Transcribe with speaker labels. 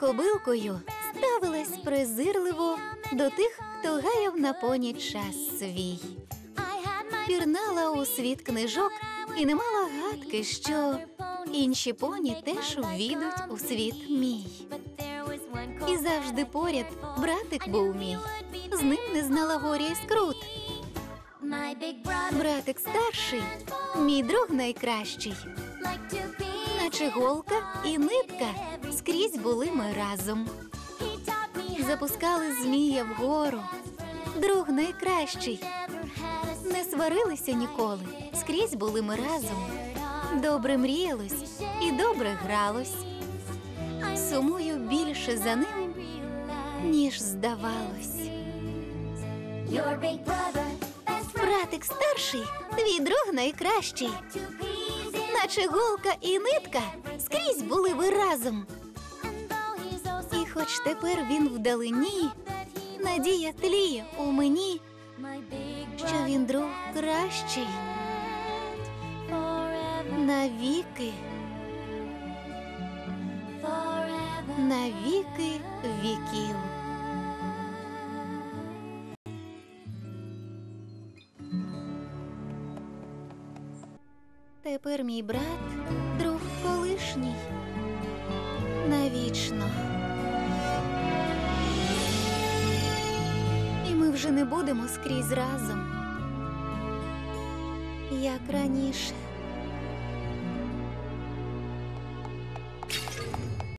Speaker 1: кобилкою ставилась презирливо до тих, хто гаяв на поні час свій. Пірнала у світ книжок і не мала гадки, що інші поні теж увійдуть у світ мій. І завжди поряд братик був мій. З ним не знала горя і скрут. Братик старший, мій друг найкращий, наче голка і нитка. Скрізь були ми разом. Запускали змія вгору. Друг найкращий. Не сварилися ніколи. Скрізь були ми разом. Добре мріялось і добре гралось. Сумую більше за ним, ніж здавалось. Братик старший, твій друг найкращий, наче голка і нитка скрізь були ви разом. І хоч тепер він вдалині, надія тліє у мені, що він друг кращий навіки, навіки віків. Тепер мій брат, друг колишній, навічно. І ми вже не будемо скрізь разом, як раніше.